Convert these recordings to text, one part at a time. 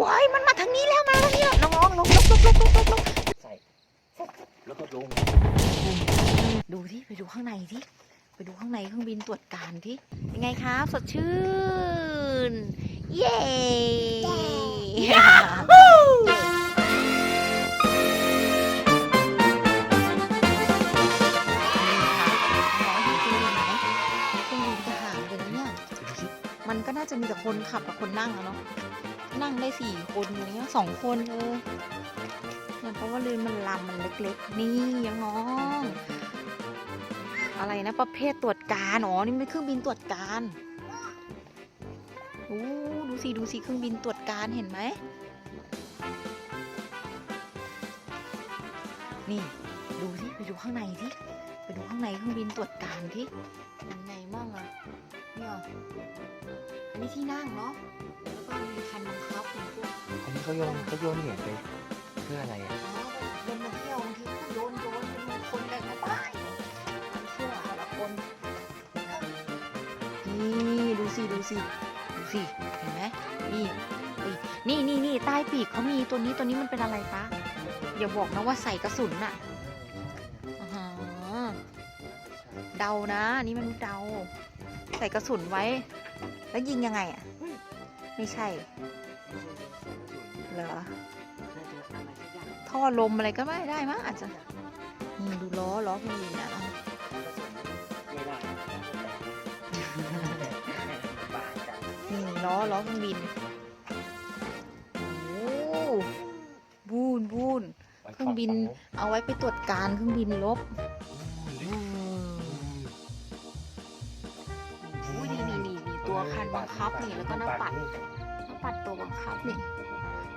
ว้ายมันมาทางนี้แล้วมาทางนี้แล้วน้องๆลงลงลงลงลงลงลงใส่แล้วก็ลงดูที่ไปดูข้างในที่ไปดูข้างในเครื่องบินตรวจการที่ยังไงครับ สดชื่น เย้เครื่องบินทหารเลยนะเนี่ยมันก็น่าจะมีแต่คนขับกับคนนั่งอะเนาะ นั่งได้สี่คนอะไรเงี้ยสองคนเออเนี่ยเพราะว่าเรือนมันลำมันเล็กๆ นี่ยังน้อง อะไรนะประเภทตรวจการอ๋อนี่เป็นเครื่องบินตรวจการโอ้ดูสิดูสิเครื่องบินตรวจการเห็นไหมนี่ ดูสิไปดูข้างในที่ ไปดูข้างในเครื่องบินตรวจการที่เป็นไงมั่งอะเนี่ยอันนี้ที่นั่งเนาะแล้วก็มีคันบังคับอย่างพวกอันนี้เขาโยนเขาโยนเหรียญไปเพื่ออะไรอะอ๋อเดินมาเที่ยวบางทีก็โยนโยนเป็นมงคลกันเข้าไปความเชื่อแต่ละคนนี่ดูสิดูสิดูสิเห็นไหมนี่อุ๊ยนี่นี่นี่ใต้ปีกเขามีตัวนี้ตัวนี้มันเป็นอะไรปะอย่าบอกนะว่าใส่กระสุนน่ะ เดานะอันนี่มันเดา ใส่กระสุนไว้ แล้วยิงยังไงอะ ไม่ใช่ เหรอ ท่อลมอะไรก็ไม่ได้มั้งอาจจะ นี่ดูล้อล้อเครื่องบินนะไม่ได้บ้าจังนี่ล้อล้อเครื่องบินโอ้บูนบูนเครื่องบินเอาไว้ไปตรวจการเครื่องบินลบ คันบังคับนี่แล้วก็หน้าปัดหน้าปัดตัวบังคับนี่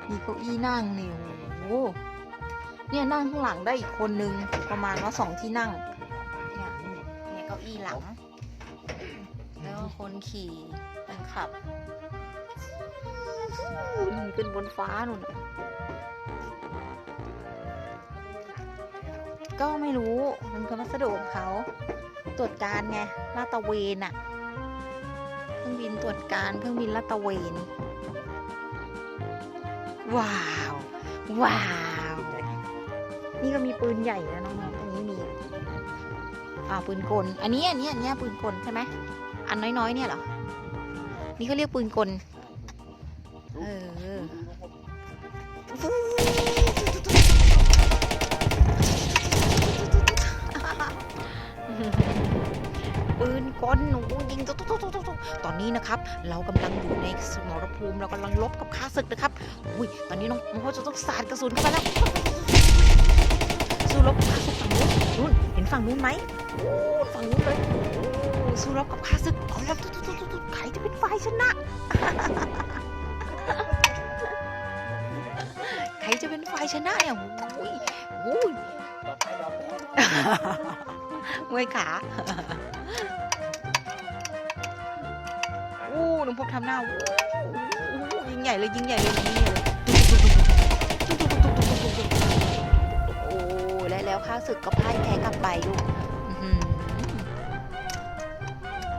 มีเก้าอี้นั่งนี่โอ้โหเนี่ยนั่งข้างหลังได้อีกคนนึงประมาณว่าสองที่นั่งเนี่ยเนี่ยเก้าอี้หลัง แล้วคนขี่คนขับขึ้นบนฟ้าหนู่นก็ไม่รู้มันคือวัสดุของเขา ตรวจการไงลาตะเวนอะเครื่อง บินตรวจการเครื่องบินลาดตระเวน ว้าว ว้าว นี่ก็มีปืนใหญ่นะน้องๆตรงนี้มีอ่าปืนกล อันนี้อันนี้อันนี้ปืนกลใช่ไหมอันน้อยๆเนี่ยเหรอ นี่เขาเรียกปืนกล เออปืน กลหนูยิงตุ๊ตุ๊ตุ๊ตุ๊ตุ๊ตอนนี้นะครับ เรากำลังอยู่ในสมรภูมิเรากำลังลบกับข้าศึกนะครับอุ้ยตอนนี้น้องน้องพ่อจะต้องสาดกระสุนเข้าไปแล้วสู้รบกับข้าศึกฝั่งนู้นนู้นเห็นฝั่งนู้นไหมโอ้ฝั่งนู้นเลยสู้รบกับข้าศึกเอาแล้วตุ๊ตุ๊ตุ๊ตุ๊ใครจะเป็นฝ่ายชนะใครจะเป็นฝ่ายชนะเนี่ยโอ้ยโอ้ยต่อไปเราไปเมื่อยขา โอ้หนุ่มพบทำหน้าโอ้โหยิงใหญ่เลยยิงใหญ่เลยยิงใหญ่เลยโอ้และแล้วข้าศึกก็พ่ายแพ้กลับไปลูก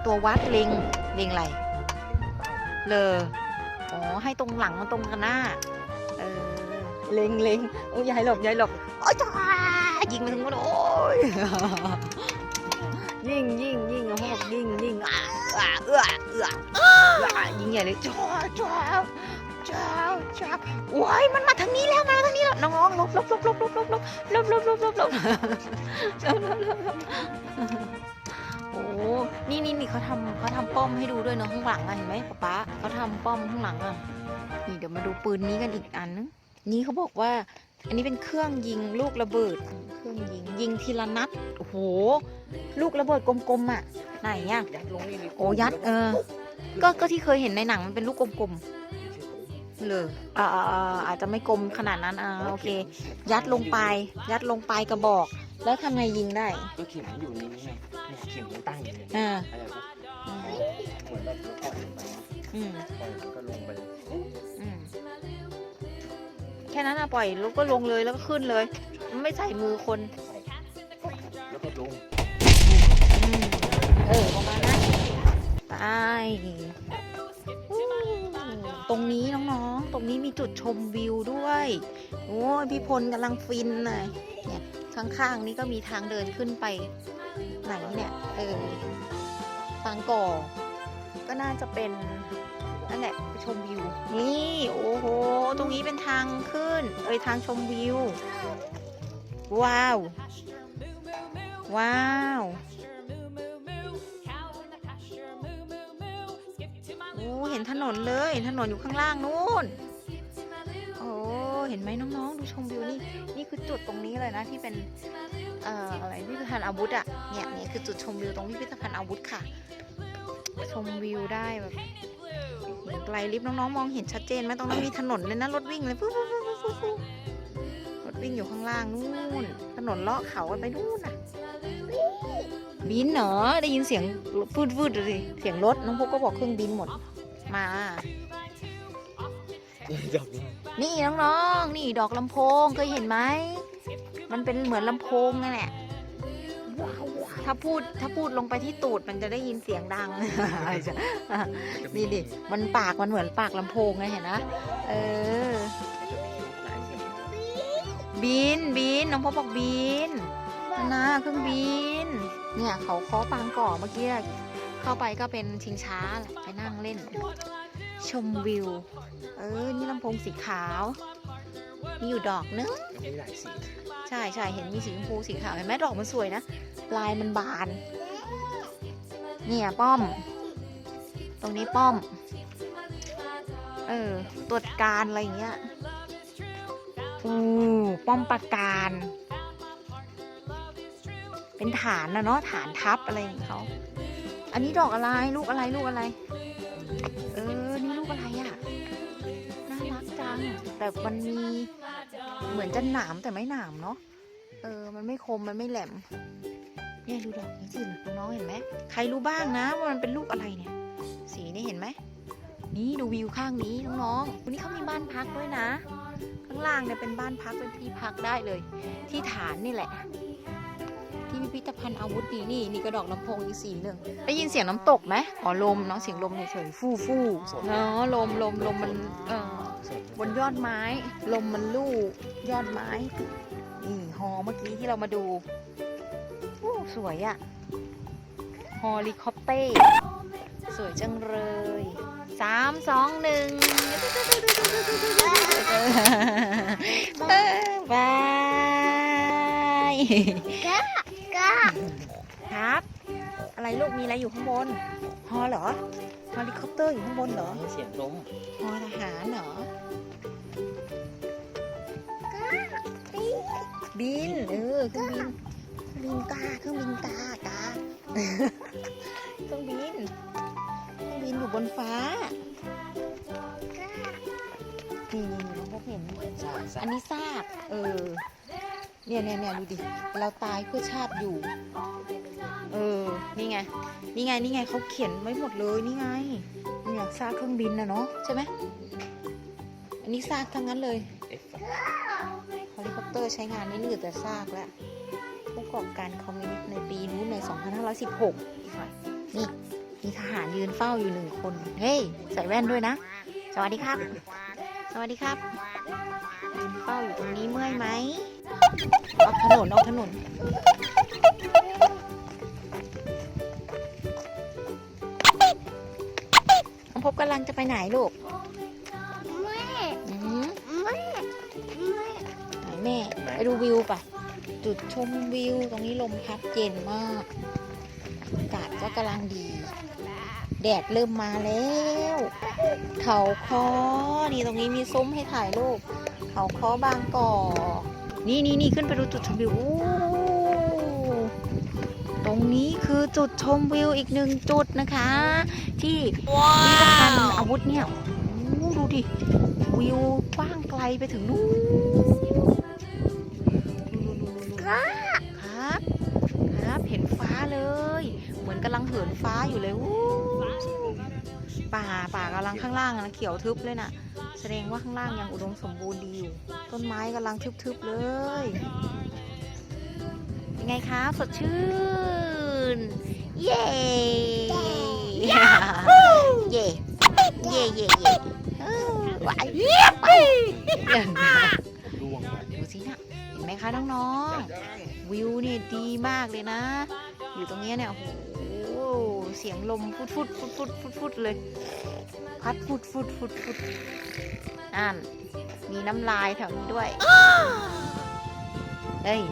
ตัววัดเล็งเล็งอะไรเลออ๋อให้ตรงหลังตรงกันหน้าเออเล็งเล็งโอ้ยอยายหลบอยายหลบโอ้ยจ้ายิงไปถึงนู้นโอ้ยยิงยิงยิงเขาบอกยิงยิงอะอะเออเอื้อเอื้อ ยิงใหญ่เลยจ้าจ้าจ้าจ้าว้ายมันมาทางนี้แล้วมาทางนี้แล้วน้องๆหลบหลบหลบหลบหลบหลบหลบหลบหลบหลบหลบหลบลบลบลบโอ้นี่นี่นี่เขาทำเขาทำป้อมให้ดูด้วยเนาะข้างหลังอะเห็นไหมป๊าป๊าเขาทำป้อมข้างหลังอะนี่เดี๋ยวมาดูปืนนี้กันอีกอันนึงนี่เขาบอกว่า อันนี้เป็นเครื่องยิงลูกระเบิด เครื่องยิงยิงทีละนัดโอ้โหลูกระเบิดกลมๆอะไหนอะยัดลงนี่ดิโอ้ยัดเออ ก็ก็ที่เคยเห็นในหนังมันเป็นลูกกลมๆเลยอ่าอ่าอ่าอาจจะไม่กลมขนาดนั้นอ่าโอเค ยัดลงไป ยัดลงไปกระบอก แล้วทำไงยิงได้ ก็เข็มมันอยู่ในนี้ไงเนี่ยเข็มมันตั้งอยู่เนี่ยอ่า อะไรปะอืมเหมือนแบบปล่อยลงไปอืมปล่อยมันก็ลงไปเลยอืมแค่นั้นอะปล่อยลูกก็ลงเลยแล้วก็ขึ้นเลยมันไม่ใส่มือคนแล้วก็ลง อืมเออ ตรงรงนี้น้องๆ ตรงนี้มีจุดชมวิวด้วย โอ้ยพี่พลกำลังฟินเลยเนี่ยข้างๆ นี้ก็มีทางเดินขึ้นไป ไหนเนี่ย เออฟางก่อ ก็น่าจะเป็นนั่นแหละไปชมวิว นี่โอ้โห ตรงนี้เป็นทางขึ้น เอ้ยทางชมวิว ว้าว ว้าว ถนนเลย ถนนอยู่ข้างล่างนู้นโอ้เห็นไหมน้องๆ ดูชมวิวนี่ นี่คือจุดตรงนี้เลยนะที่เป็นเอ่ออะไรพิพิธภัณฑ์อาวุธอะเนี่ยเนี่ยคือจุดชมวิวตรงพิพิธภัณฑ์อาวุธค่ะ ชมวิวได้แบบไกลลิฟต์น้องๆมองเห็นชัดเจนไหมตรงนั้นมีถนนเลยนะรถวิ่งเลยฟูฟูฟูฟูฟูรถวิ่งอยู่ข้างล่างนู่น ถนนเลาะเขากันไปนู่นน่ะบินเหรอได้ยินเสียงฟืดฟืดเลยเสียงรถน้องพวกก็บอกเครื่องบินหมด มาจับได้นี่น้องๆ นี่ดอกลำโพงเคยเห็นไหม มันเป็นเหมือนลำโพงนั่นแหละ ถ้าพูดถ้าพูดลงไปที่ตูดมันจะได้ยินเสียงดัง นี่ดิ มันปากมันเหมือนปากลำโพงไงเห็นนะ เออ บินบินน้องพ่อบอกบินนะเครื่องบิน เนี่ยเขาเคาะปางก่อเมื่อกี้ เข้าไปก็เป็นชิงช้าแหละไปนั่งเล่น ชมวิว เออ นี่ลำโพงสีขาว มีอยู่ดอกนึงมีหลายสีใช่ใช่เห็นมีสีชมพูสีขาวเห็นไหมดอกมันสวยนะลายมันบาน เนี่ยป้อม ตรงนี้ป้อม เออตรวจการอะไรอย่างเงี้ยอู้ป้อมปราการ เป็นฐานนะเนาะฐานทัพอะไรของเขา อันนี้ดอกอะไรลูกอะไรลูกอะไร เออ นี่ลูกอะไรอะ่ะ น่ารักจัง แต่มันมีเหมือนจะหนามแต่ไม่หนามเนาะ เออ มันไม่คมมันไม่แหลม เนี่ยดูดอกนี้สิน้องเห็นไหมใครรู้บ้างนะว่ามันเป็นลูกอะไรเนี่ย สีนี่เห็นไหม นี่ดูวิวข้างนี้น้องๆวันนี้เขามีบ้านพักด้วยนะ ข้างล่างเนี่ยเป็นบ้านพักเป็นที่พักได้เลย ที่ฐานนี่แหละ ที่พิพิธภัณฑ์อาวุธนี่นี่นี่กระดอกลำโพงอีกสีหนึ่งได้ยินเสียงน้ำตกไหมอ๋อลมเนาะเสียงลมเฉยๆฟู่ฟู่เนาะลมลมลมมันเออบนยอดไม้ ลมมันลู่ยอดไม้นี่ฮอเมื่อกี้ที่เรามาดูโอ้สวยอะฮอลิคอปเตอร์สวยจังเลยสามสองหนึ่งเออบายก้าครับ อะไรลูกมีอะไรอยู่ข้างบนฮอเหรอฮอลิคอปเตอร์อยู่ข้างบนเหรอเสียงลมฮอทหารเหรอบินเออเครื่องบินเครื่องบินกาเครื่องบินกากาเครื่องบินเครื่องบินอยู่บนฟ้านี่นี่นี่น้องพบเห็นใช่ใช่อันนี้ซากเออเนี่ยเนี่ยเนี่ยดูดิ เราตายเพื่อชาติอยู่ เออ นี่ไง นี่ไง นี่ไงเขาเขียนไว้หมดเลย นี่ไงเนี่ยซากเครื่องบินนะเนาะใช่ไหมอันนี้ซากทั้งนั้นเลยเอฟเฮลิคอปเตอร์ใช้งานไม่เหลือแต่ซากแล้ว ผู้ประกอบการคอมมิวนิสต์ในปีนู้นใน 2516 นี่ มีทหารยืนเฝ้าอยู่หนึ่งคน เฮ้ย ใส่แว่นด้วยนะ สวัสดีครับ สวัสดีครับยืนเฝ้าอยู่ตรงนี้เมื่อยไหมออกถนนออกถนน กำลังจะไปไหนลูกแม่อือหือแม่แม่ไหนแม่ ไปดูวิวปะจุดชมวิวตรงนี้ลมพัดเย็นมากอากาศก็กำลังดี แดดเริ่มมาแล้ว เขาคอนี่ตรงนี้มีซุ้มให้ถ่ายรูปเขาคอบางกอกนี่นี่นี่ขึ้นไปดูจุดชมวิวอู้ รงนี้คือจุดชมวิวอีกหนึ่งจุดนะคะ ที่พิพิธภัณฑ์อาวุธเนี่ยดูดิ วิวกว้างไกลไปถึงนู่นครับ ครับครับเห็นฟ้าเลย เหมือนกำลังเหินฟ้าอยู่เลยวู้ป่าป่ากำลังข้างล่างนะเขียวทึบเลยน่ะ แสดงว่าข้างล่างยังอุดมสมบูรณ์ดีอยู่ ต้นไม้กำลังทึบๆเลยเป็นไงคะสดชื่น เย้เย่เย่เย่เย่เอวายเยียบไปล่วงไปดูสินะเห็นไหมคะน้องๆวิวนี่ดีมากเลยนะ อยู่ตรงเนี้ยเนี่ยโอ้โหเสียงลมฟุดฟุดฟุดฟุดฟุดฟุดเลยพัดฟุดฟุดฟุดฟุดนั่นมีน้ำลายแถวนี้ด้วยเฮ้ย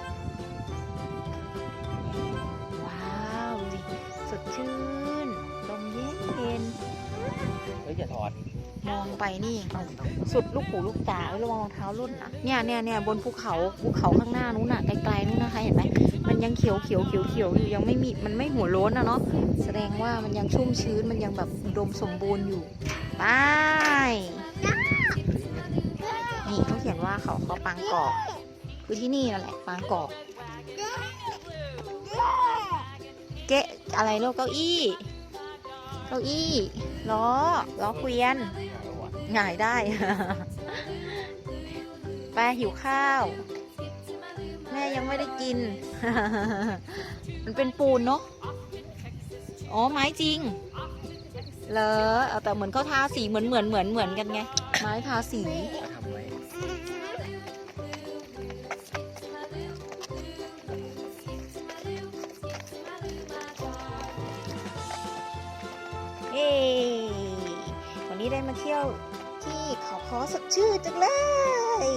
อย่าถอดมองไปนี่ สุดลูกหูลูกตาเอ้ระวังรองเท้ารุ่นนะเนี่ยเนี่ยเนี่ยบนภูเขาภูเขาข้างหน้านู้นน่ะไกลๆนู้นนะคะเห็นไหมมันยังเขียวเขียวเขียวเขียวอยู่ยังไม่มีมันไม่หัวโล้นนะเนาะแสดงว่ามันยังชุ่มชื้นมันยังแบบอุดมสมบูรณ์อยู่ไปนี่เขาเขียนว่าเขาเขาปางกอกคือที่นี่นั่นแหละปางกอกเก๊ะอะไรโลกเก้าอี้ เก้าอี้ล้อล้อเกวียนหงายได้ ไปหิวข้าว แม่ยังไม่ได้กิน มันเป็นปูนเนาะอ๋อไม้จริงเหรอแต่เหมือนเขาทาสีเหมือนเหมือนเหมือนเหมือนกันไง ไม้ทาสี ได้มาเที่ยวที่เขาคอสดชื่นจังเลย